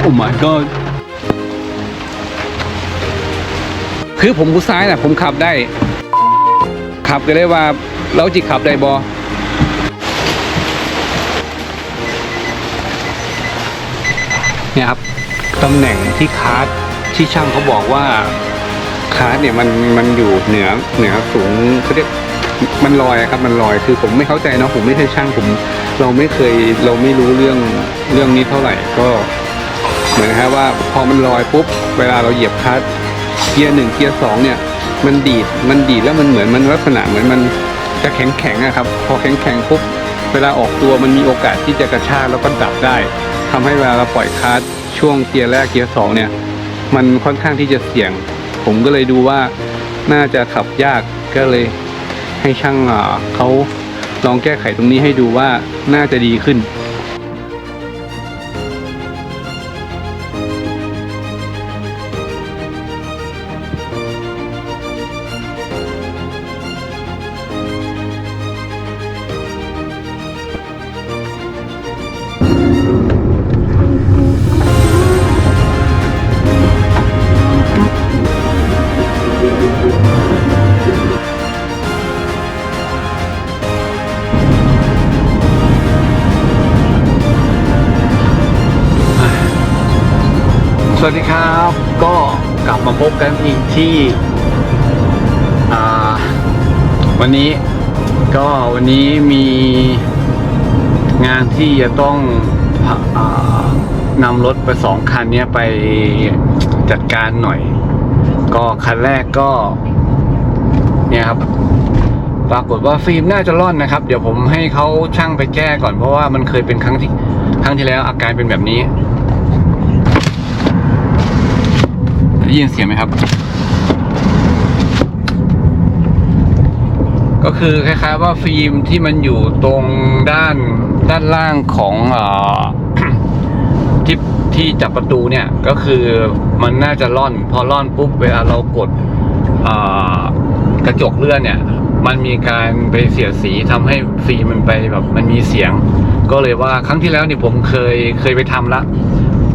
โอ้ my god คือผมผู้ซ้ายน่ะผมขับได้ ขับก็ได้ว่าเราจิขับได้บอเนี่ยครับตำแหน่งที่คาร์ดที่ช่างเขาบอกว่าคาร์ดเนี่ยมันมันอยู่เหนือเหนือสูงเขาเรียกมันลอยครับมันลอยคือผมไม่เข้าใจเนาะผมไม่ใช่ช่างผม เราไม่เคยเราไม่รู้เรื่องเรื่องนี้เท่าไหร่ก็ มือนนะครับว่าพอมันลอยปุ๊บเวลาเราเหยียบคลัตช์เกียร์หนึ่งเกียร์สองเนี่ย มันดีดมันดีดแล้วมันเหมือนมันลักษณะเหมือนมันจะแข็งแข็งๆอะครับ พอแข็งแข็งปุ๊บเวลาออกตัวมันมีโอกาสที่จะกระชากแล้วก็ดับได้ทำให้เวลาเราปล่อยคลัตช์ช่วงเกียร์แรกเกียร์สองเนี่ย มันค่อนข้างที่จะเสี่ยง ผมก็เลยดูว่าน่าจะขับยากก็เลยให้ช่างเขาลองแก้ไขตรงนี้ให้ดูว่าน่าจะดีขึ้น กลับมาพบกันอีกที่วันนี้ก็วันนี้มีงานที่จะต้องอนำรถไปสองคันนี้ไปจัดการหน่อย ก็คันแรกก็ เนี่ยครับ ปรากฏว่าฟิล์มน่าจะร่อนนะครับ เดี๋ยวผมให้เขาช่างไปแก้ก่อนเพราะว่ามันเคยเป็นครั้งที่ครั้งที่แล้วอาการเป็นแบบนี้ ได้ยินเสียงไหมครับ ก็คือคล้ายๆว่าฟิล์มที่มันอยู่ตรงด้านด้านล่างของอที่ที่จับประตูเนี่ยก็คือมันน่าจะร่อน พอร่อนปุ๊บเวลาเรากดกระจกเลื่อนเนี่ย มันมีการไปเสียดสีทำให้ฟิล์มมันไปแบบมันมีเสียง ก็เลยว่าครั้งที่แล้วเนี่ยผมเคยเคยไปทำละ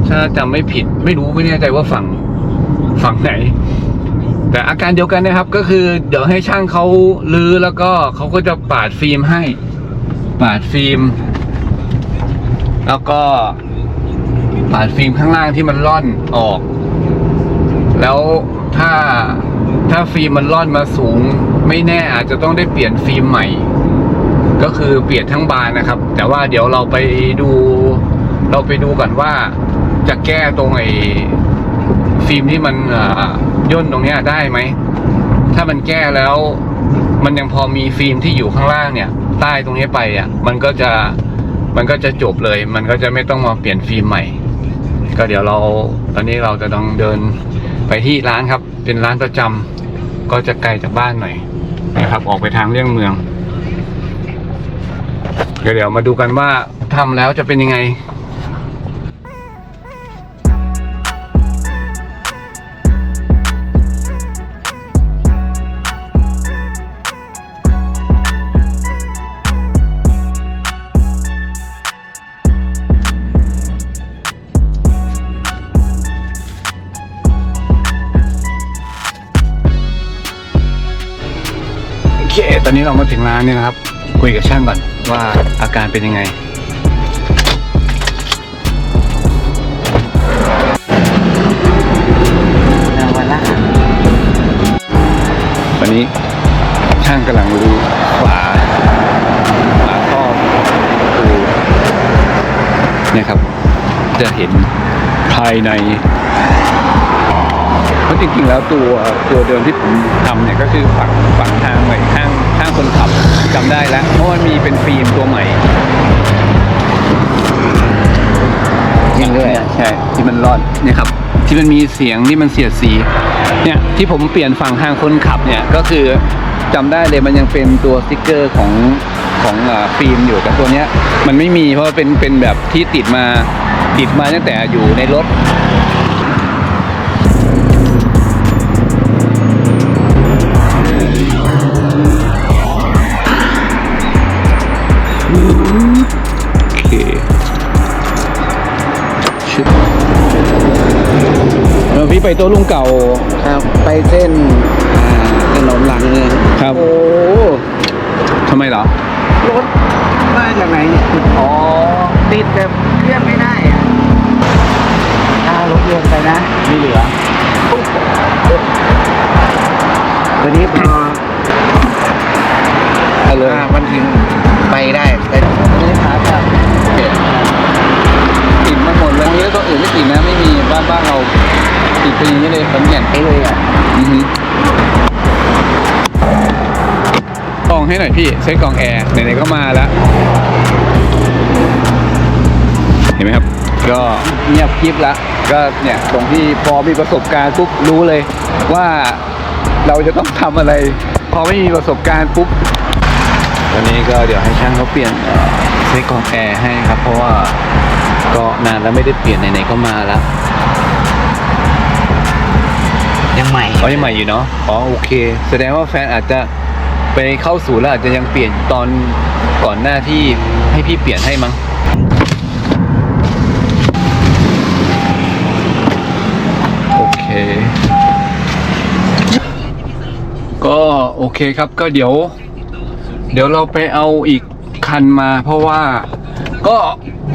ถ้าจำไม่ผิดไม่รู้ไม่แน่ใจว่าฝั่ง ฝั่งไหน แต่อาการเดียวกันนะครับ ก็คือ เดี๋ยวให้ช่างเขาลื้อแล้วก็เขาก็จะปาดฟิล์มให้ ปาดฟิล์ม แล้วก็ปาดฟิล์มข้างล่างที่มันร่อนออก แล้วถ้าถ้าฟิล์มมันร่อนมาสูง ไม่แน่อาจจะต้องได้เปลี่ยนฟิล์มใหม่ ก็คือเปลี่ยนทั้งบานนะครับ แต่ว่าเดี๋ยวเราไปดู เราไปดูก่อนว่าจะแก้ตรงไอ้ ฟิล์มที่มันย่นตรงนี้ได้ไหม ถ้ามันแก้แล้ว มันยังพอมีฟิล์มที่อยู่ข้างล่างเนี่ย ใต้ตรงนี้ไปอะ มันก็จะมันก็จะจบเลย มันก็จะไม่ต้องมาเปลี่ยนฟิล์มใหม่ ก็เดี๋ยวเราตอนนี้เราจะต้องเดินไปที่ร้านครับ เป็นร้านประจำก็จะไกลจากบ้านหน่อยนะครับ ออกไปทางเลี่ยงเมืองเดี๋ยวเดี๋ยวมาดูกันว่าทำแล้วจะเป็นยังไง เคตอนนี้เรามาถึงร้านเนี่ยนะครับ คุยกับช่างก่อนว่าอาการเป็นยังไงวันนี้ช่างกำลังรูฝาฝาท่อคือเนี่ยครับ จะเห็นภายในเพราะจริงๆแล้วตัวตัวเดิมที่ผมทำเนี่ยก็คือฝั่งฝั่งทางใหม่ข้างข้าง คนขับจำได้แล้ว เพราะมันมีเป็นฟิล์มตัวใหม่นี่เลยใช่ที่มันรอดเนี่ยครับ ที่มันมีเสียงที่มันเสียดสีเนี่ยที่ผมเปลี่ยนฝั่งทางคนขับเนี่ยก็คือจำได้เลยมันยังเป็นตัวสติ๊กเกอร์ของของอาฟิล์มอยู่แต่ตัวเนี้ยมันไม่มีเพราะว่าเป็นเป็นแบบที่ติดมาติดมาตั้งแต่อยู่ในรถ ไปตัวลุงเก่า ครับ ไปเส้นอ่าถนนหลังเมืองครับ โอ้ทำไมเหรอ รถมาจากไหนเนี่ยอ๋อ เลยขอนแก่นไอ้เลยอะอือฮึกล่องให้หน่อยพี่เซ็ตกล่องแอร์ไหนๆก็มาแล้ว เห็นไหมครับ ก็เงียบกริบละก็เนี่ยตรงที่พอมีประสบการณ์ปุ๊บรู้เลยว่าเราจะต้องทำอะไร พอไม่มีประสบการณ์ปุ๊บวันนี้ก็เดี๋ยวให้ช่างเขาเปลี่ยนเอ่อเซ็ตกล่องแอร์ให้ครับ เพราะว่าก็นานแล้วไม่ได้เปลี่ยนไหนๆก็มาแล้ว ยังใหม่อ๋อยังใหม่อยู่เนาะอ๋อโอเค แสดงว่าแฟนอาจจะไปเข้าศูนย์แล้วอาจจะยังเปลี่ยนตอนก่อนหน้าที่ให้พี่เปลี่ยนให้มั้งโอเค ก็โอเคครับก็เดี๋ยว เดี๋ยวเราไปเอาอีกคันมาเพราะว่าก็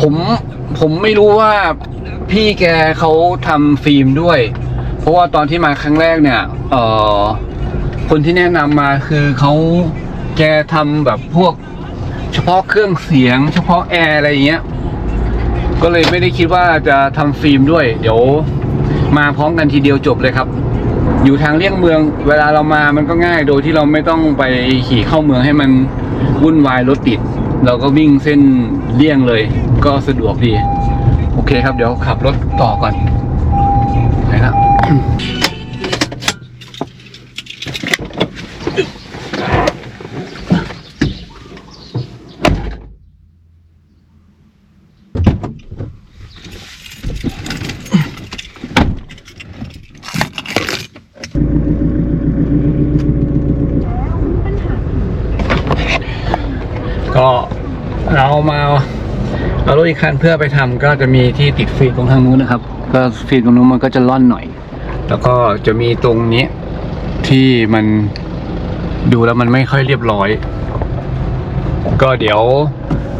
ผมผมไม่รู้ว่าพี่แกเขาทำฟิล์มด้วย เพราะว่าตอนที่มาครั้งแรกเนี่ย เอ่อ คนที่แนะนำมาคือเขาแกทำแบบพวก เฉพาะเครื่องเสียง เฉพาะแอร์อะไรอย่างเงี้ย ก็เลยไม่ได้คิดว่าจะทำฟิล์มด้วย เดี๋ยวมาพร้อมกันทีเดียวจบเลยครับ อยู่ทางเลี่ยงเมือง เวลาเรามามันก็ง่ายโดยที่เราไม่ต้องไปขี่เข้าเมืองให้มันวุ่นวายรถติด เราก็วิ่งเส้นเลี่ยงเลย ก็สะดวกดี โอเคครับเดี๋ยวขับรถต่อก่อนไปละ ก็เรามาเอารถอีกคันเพื่อไปทำก็จะมีที่ติดฟิล์มตรงทางนู้นนะครับ ก็ฟิล์มตรงนู้นมันก็จะล่อนหน่อย แล้วก็จะมีตรงนี้ที่มันดูแล้วมันไม่ค่อยเรียบร้อย ก็เดี๋ยว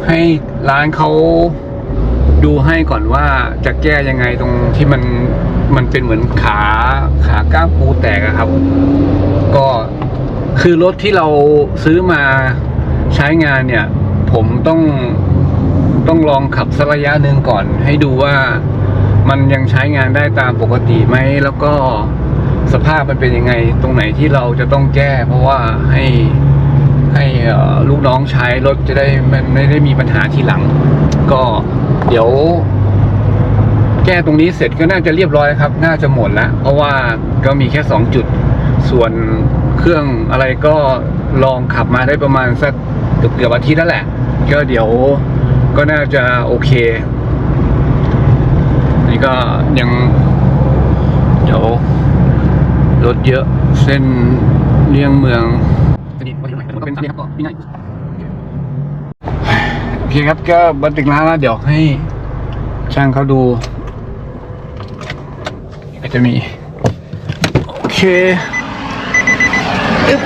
ให้ร้านเขาดูให้ก่อนว่าจะแก้ยังไงตรงที่มันมันเป็นเหมือนขาขาก้ามปูแตกครับ ก็คือรถที่เราซื้อมาใช้งานเนี่ย ผมต้องต้องลองขับสักระยะหนึ่งก่อน ให้ดูว่า มันยังใช้งานได้ตามปกติไหมแล้วก็สภาพมันเป็นยังไง ตรงไหนที่เราจะต้องแก้ เพราะว่าให้ให้ลูกน้องใช้รถจะได้มันไม่ได้มีปัญหาทีหลัง ก็เดี๋ยว แก้ตรงนี้เสร็จก็น่าจะเรียบร้อยครับ น่าจะหมดแล้วเพราะว่าก็มีแค่สองจุด ส่วนเครื่องอะไรก็ลองขับมาได้ประมาณสักเกือบเกือบอาทิตย์แล้วแหละ ก็เดี๋ยวก็น่าจะโอเค ก็ยังเดี๋ยวรถเยอะเส้นเลี่ยงเมืองโอเคครับก็บันทึกร้านแล้วเดี๋ยวให้ช่างเขาดูก็จะมี โอเคอึ๊บ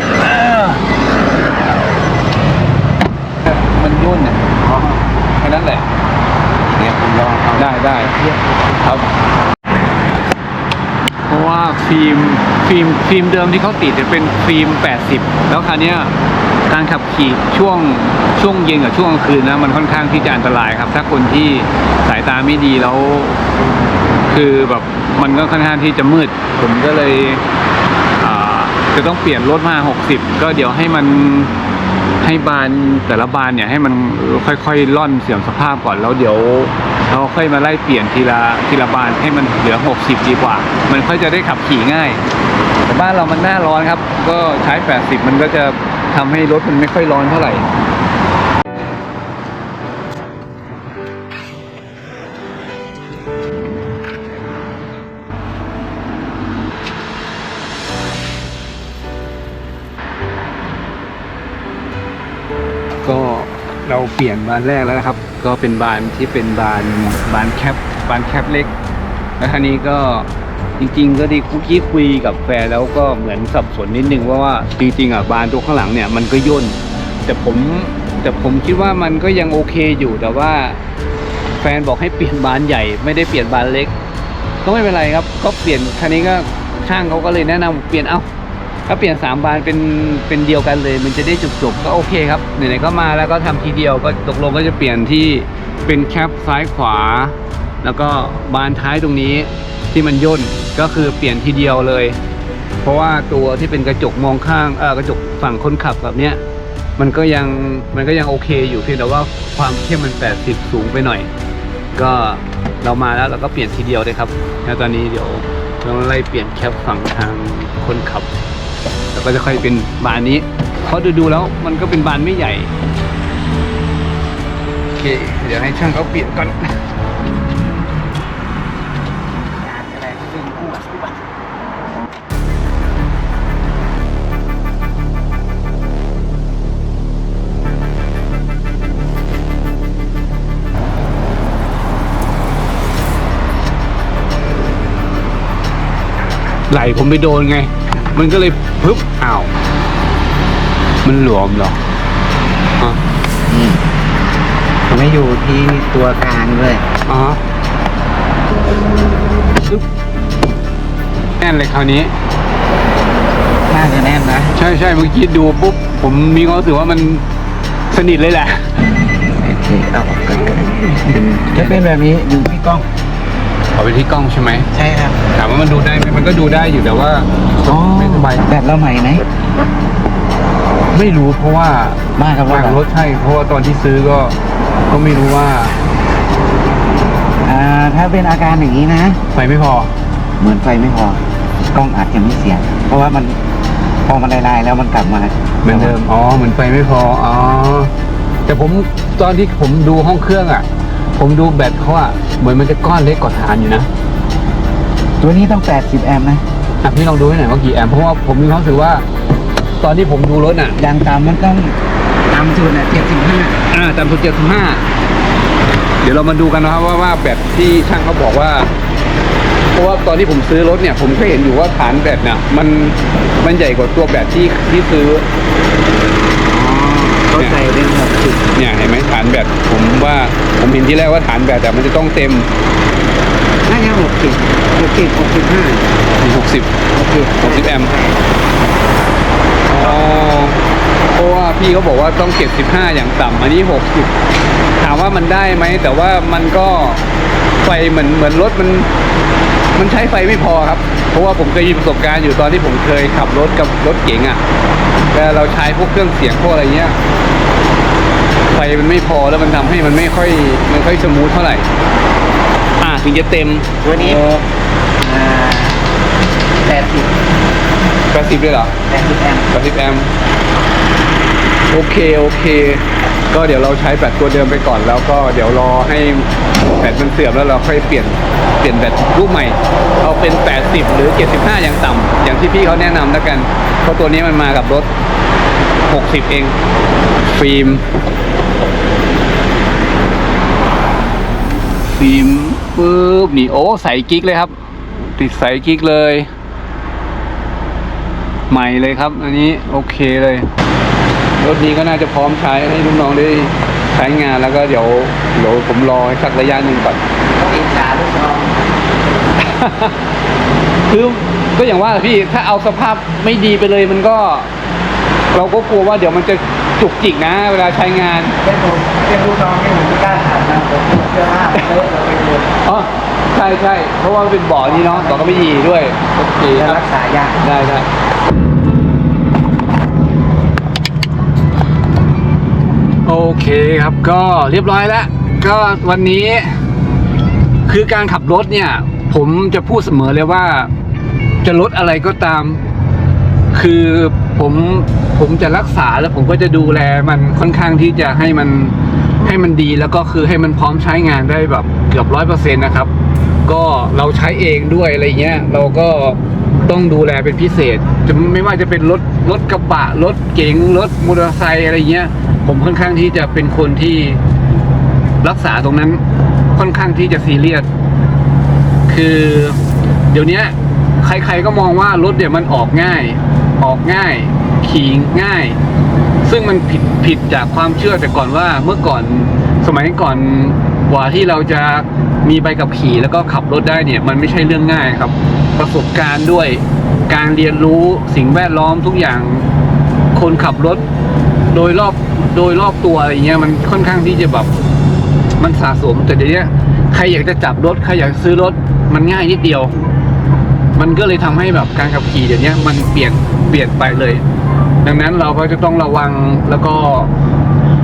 มันยุ่นอะแค่นั้นแหละ ผมลองเอาได้ได้ครับ เพราะว่าฟิล์มฟิล์มฟิล์มเดิมที่เขาติดจะเป็นฟิล์ม 80 แล้วคราวเนี้ยการขับขี่ช่วงช่วงเย็นกับช่วงกลางคืนนะมันค่อนข้างที่จะอันตรายครับ ถ้าคนที่สายตาไม่ดีแล้ว คือแบบมันก็ค่อนข้างที่จะมืด ผมก็เลยอ่าจะต้องเปลี่ยนรถมา 60 ก็เดี๋ยวให้มันให้บานแต่ละบานเนี่ยให้มันค่อยๆล่อนเสื่อมสภาพก่อนแล้วเดี๋ยว เราค่อยมาไล่เปลี่ยนทีละทีละบานให้มันเหลือ 60 ดีกว่า มันค่อยจะได้ขับขี่ง่าย แต่บ้านเรามันหน้าร้อนครับ ก็ใช้ 80 มันก็จะทำให้รถมันไม่ค่อยร้อนเท่าไหร่ เราเปลี่ยนบานแรกแล้วนะครับ ก็เป็นบานที่เป็นบานบานแคปบานแคปเล็กแล้วครานี้ก็จริงๆ ก็ดีคุกกี้คุยกับแฟนแล้วก็เหมือนสับสนนิดนึงว่าว่าจริงๆอะบานตัวข้างหลังเนี่ยมันก็ย่นแต่ผมแต่ผมคิดว่ามันก็ยังโอเคอยู่แต่ว่า แฟนบอกให้เปลี่ยนบานใหญ่ ไม่ได้เปลี่ยนบานเล็ก ก็ไม่เป็นไรครับ ก็เปลี่ยนคันนี้ก็ช่างเขาก็เลยแนะนำเปลี่ยนเอ้า ถ้าเปลี่ยนสามบานเป็นเป็นเดียวกันเลย มันจะได้จบๆก็โอเคครับไหนๆก็มาแล้วก็ทำทีเดียวก็ตกลงก็จะเปลี่ยนที่เป็นแคปซ้ายขวา แล้วก็บานท้ายตรงนี้ที่มันย่นก็คือเปลี่ยนทีเดียวเลย เพราะว่าตัวที่เป็นกระจกมองข้างเออกระจกฝั่งคนขับแบบเนี้ยมันก็ยังมันก็ยังโอเคอยู่เพียงแต่ว่าความเข้มมัน 80 สูงไปหน่อย ก็เรามาแล้วเราก็เปลี่ยนทีเดียวเลยครับแล้วตอนนี้เดี๋ยวเราไล่เปลี่ยนแคปฝั่งทางคนขับ ก็จะค่อยเป็นบานนี้ เพราะดูดูๆแล้วมันก็เป็นบานไม่ใหญ่ โอเค เดี๋ยวให้ช่างเขาเปลี่ยนก่อนไหลผมไปโดนไง มันก็เลยปึ๊บอ้าว มันหลวมเหรออ๋อนี่ไม่อยู่ที่ตัวกลางเลยอ๋อปึ๊บแน่นเลยคราวนี้ น่าจะแน่นนะ ใช่ใช่เมื่อกี้ดูปุ๊บ ผมมีความรู้สึกว่ามันสนิทเลยแหละโอเคเอาออกกันจะเป็นแบบนี้อยู่ที่กล้องเอาไปที่กล้องใช่ไหมใช่ครับ ถามว่ามันดูได้ไหมมันก็ดูได้อยู่แต่ว่า ไม่สบายแบตเราใหม่ไหมไม่รู้เพราะว่ามากับวางรรถถใช่เพราะว่าตอนที่ซื้อก็ก็ไม่รู้ว่าอ่าถ้าเป็นอาการอย่างนี้นะไฟไม่พอ เหมือนไฟไม่พอกล้องอาจจะไม่เสีย เพราะว่ามันพอมันลายๆแล้วมันกลับมาเหมือนเดิมอ๋อเหมือนไฟไม่พออ๋อแต่ผมตอนที่ผมดูห้องเครื่องอะ ผมดูแบตเขาอะเหมือนมันจะก้อนเล็กกว่าฐานอยู่นะตัวนี้ต้อง 80 แอมป์นะ อะพี่ลองดูให้หน่อยว่ากี่แอมป์เพราะว่าผมมีความรู้สึกว่า ตอนที่ผมดูรถอะยางตามมันต้องตามสุดอะ75อ่าตามสุดเจ็ดสิบห้าเดี๋ยวเรามาดูกันนะครับว่าว่าแบตที่ช่างเขาบอกว่า เพราะว่าตอนที่ผมซื้อรถเนี่ย ผมก็เห็นอยู่ว่าฐานแบตเนี่ยมันมันใหญ่กว่าตัวแบตที่ที่ซื้อเขาใส่เป็นหกสิบเนี่ยเห็นไหมฐานแบตผมว่าผมเห็นที่แรกว่าฐานแบตแต่มันจะต้องเต็ม น่าจะหกสิบหกสิบหกสิบห้าหกสิบโอเคหกสิบแอมป์อ๋อเพราะว่าพี่เขาบอกว่าต้องเก็บ15อย่างต่ำอันนี้60ถามว่ามันได้ไหม แต่ว่ามันก็ไฟเหมือนเหมือนรถมัน มันใช้ไฟไม่พอครับ เพราะว่าผมเคยมีประสบการณ์อยู่ตอนที่ผมเคยขับรถกับรถเก๋งอะ่ะเวลาเราใช้พวกเครื่องเสียงพวกอะไรเงี้ยไฟมันไม่พอแล้วมันทำให้มันไม่ค่อยไม่ค่อยสมูทเท่าไหร่อ่า ถึงจะเต็มตัวนี้อ่าแปดสิบแปดสิบเลยเหรอแปดสิบแอมป์30แอมป์โอเค โอเค ก็เดี๋ยวเราใช้แบตตัวเดิมไปก่อนแล้วก็เดี๋ยวรอให้แบตมันเสื่อมแล้วเราค่อยเปลี่ยนเปลี่ยนแบตรูปใหม่ เอาเป็น 80 หรือ 75 อย่างต่ำอย่างที่พี่เขาแนะนำแล้วกัน เพราะตัวนี้มันมากับรถ 60 เอง ฟิล์ม ฟิล์มปุ๊บนี่โอ้ใสกิ๊กเลยครับ ติดใสกิ๊กเลย ใหม่เลยครับ อันนี้โอเคเลย รถนี้ก็น่าจะพร้อมใช้ให้ลูกน้องได้ใช้งานแล้วก็เดี๋ยวเดี๋ยวผมรอให้สักระยะหนึ่งก่อนต้องอิจฉาลูกน้องคือก็อย่างว่าพี่ถ้าเอาสภาพไม่ดีไปเลยมันก็ เราก็กลัวว่าเดี๋ยวมันจะจุกจิกนะ เวลาใช้งานเป็นผมเป็นลูกน้องที่ผมไม่กล้าถามนะผม อว่าเลิกเราไปเลยอ๋อใช่ใช่เพราะว่ามันเป็นบ่อนี้เนาะบ่อก็ไม่ดีด้วยโอเคจะครับรักษายากได้ได้โอเคครับก็เรียบร้อยแล้ว ก็วันนี้ คือการขับรถเนี่ย ผมจะพูดเสมอเลยว่า จะรถอะไรก็ตาม คือผมผมจะรักษาแล้วผมก็จะดูแลมันค่อนข้างที่จะให้มัน ให้มันดีแล้วก็คือให้มันพร้อมใช้งานได้แบบเกือบร้อยเปอร์เซ็นต์นะครับ ก็เราใช้เองด้วยอะไรเงี้ยเราก็ต้องดูแลเป็นพิเศษจะไม่ว่าจะเป็นรถรถกระบะรถเก๋งรถมอเตอร์ไซค์อะไรเงี้ย ผมค่อนข้างที่จะเป็นคนที่รักษาตรงนั้นค่อนข้างที่จะซีเรียสคือเดี๋ยวนี้ใครๆก็มองว่ารถเนี่ยวมันออกง่าย ออกง่าย ขี่ง่าย ซึ่งมันผิดผิดจากความเชื่อแต่ก่อนว่าเมื่อก่อนสมัยก่อนกว่าที่เราจะมีใบขับขี่แล้วก็ขับรถได้เนี่ยมันไม่ใช่เรื่องง่ายครับ ประสบการณ์ด้วยการเรียนรู้สิ่งแวดล้อมทุกอย่างคนขับรถโดยรอบโดยรอบตัวอะไรเงี้ยมันค่อนข้างที่จะแบบมันสะสมแต่เดี๋ยวนี้ใครอยากจะจับรถใครอยากซื้อรถมันง่ายนิดเดียว มันก็เลยทำให้แบบการขับขี่เดี๋ยวนี้มันเปลี่ยนเปลี่ยนไปเลย ดังนั้นเราก็จะต้องระวังแล้วก็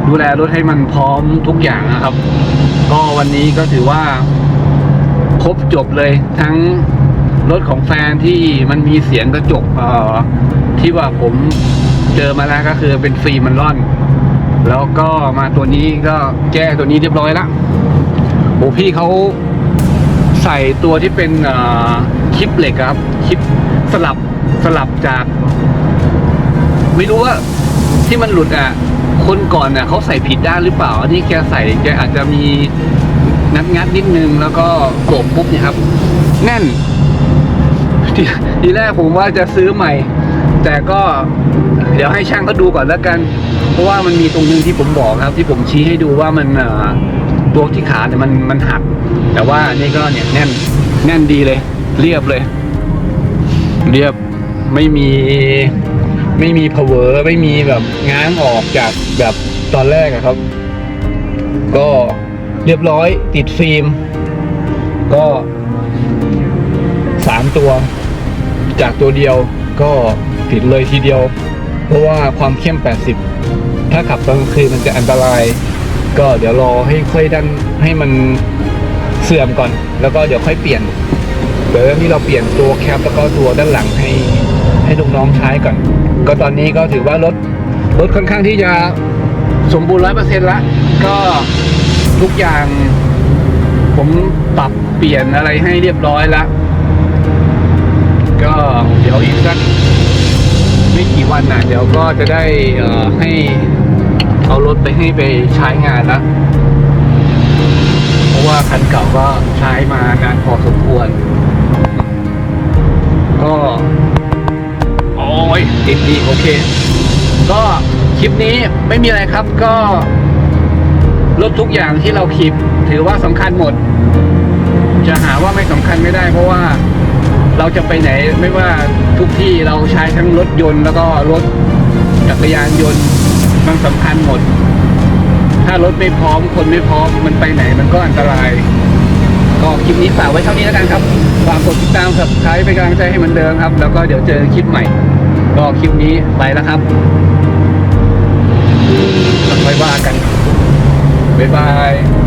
ดูแลรถให้มันพร้อมทุกอย่างนะครับ ก็วันนี้ก็ถือว่าครบจบเลยทั้งรถของแฟนที่มันมีเสียงกระจกเอ่อที่ว่าผมเจอมาแล้วก็คือเป็นฟรีมันร่อน แล้วก็มาตัวนี้ก็แก้ตัวนี้เรียบร้อยละโอ้พี่เขาใส่ตัวที่เป็นคลิปเหล็กครับคลิปสลับสลับจาก ไม่รู้ว่าที่มันหลุดอะ คนก่อนอะเขาใส่ผิดด้านหรือเปล่า อันนี้แกใส่แกอาจจะมีงัดงัดๆนิดนึงแล้วก็โกบปุ๊บเนี่ยครับ แน่นทีทีแรกผมว่าจะซื้อใหม่ แต่ก็เดี๋ยวให้ช่างเขาดูก่อนแล้วกัน เพราะว่ามันมีตรงนึงที่ผมบอกครับ ที่ผมชี้ให้ดูว่ามันเอ่อตัวที่ขาเนี่ยมันมันหัก แต่ว่านี่ก็เนี่ยแน่นแน่นดีเลย เรียบเลย เรียบไม่มี ไม่มีเพเวอร์ไม่มีแบบง้างออกจากแบบตอนแรกอะครับ ก็เรียบร้อยติดฟิล์ม ก็สามตัว จากตัวเดียวก็ติดเลยทีเดียว เพราะว่าความเข้ม 80 ถ้าขับตอนกลางคืนมันจะอันตราย ก็เดี๋ยวรอให้ค่อยดันให้มันเสื่อมก่อน แล้วก็เดี๋ยวค่อยเปลี่ยนเดี๋ยวนี้เราเปลี่ยนตัวแคปแล้วก็ตัวด้านหลังให้ให้ลูกน้องใช้ก่อน ก็ตอนนี้ก็ถือว่ารถรถค่อนข้างที่จะสมบูรณ์ร้อยเปอร์เซ็นต์ละก็ทุกอย่าง ผมปรับเปลี่ยนอะไรให้เรียบร้อยแล้วก็เดี๋ยวอีกสักไม่กี่วันนะเดี๋ยวก็จะได้เอ่อให้เอารถไปให้ไปใช้งานแล้วเพราะว่าคันเก่าก็ใช้มานานพอสมควร ก็ อ้ยติดดีโอเค ก็คลิปนี้ไม่มีอะไรครับก็รถทุกอย่างที่เราคลิป ถือว่าสำคัญหมด จะหาว่าไม่สำคัญไม่ได้ เพราะว่าเราจะไปไหนไม่ว่าทุกที่เราใช้ทั้งรถยนต์แล้วก็รถจักรยานยนต์มันสำคัญหมด ถ้ารถไม่พร้อมคนไม่พร้อมมันไปไหนมันก็อันตราย ก็คลิปนี้ฝากไว้เท่านี้แล้วกันครับฝากกดติดตามสับสไครเป็นกำลังใจให้เหมือนเดิมครับ แล้วก็เดี๋ยวเจอคลิปใหม่ ก็คลิปนี้ไปแล้วครับบ๊ายบายว่ากันบ๊ายบาย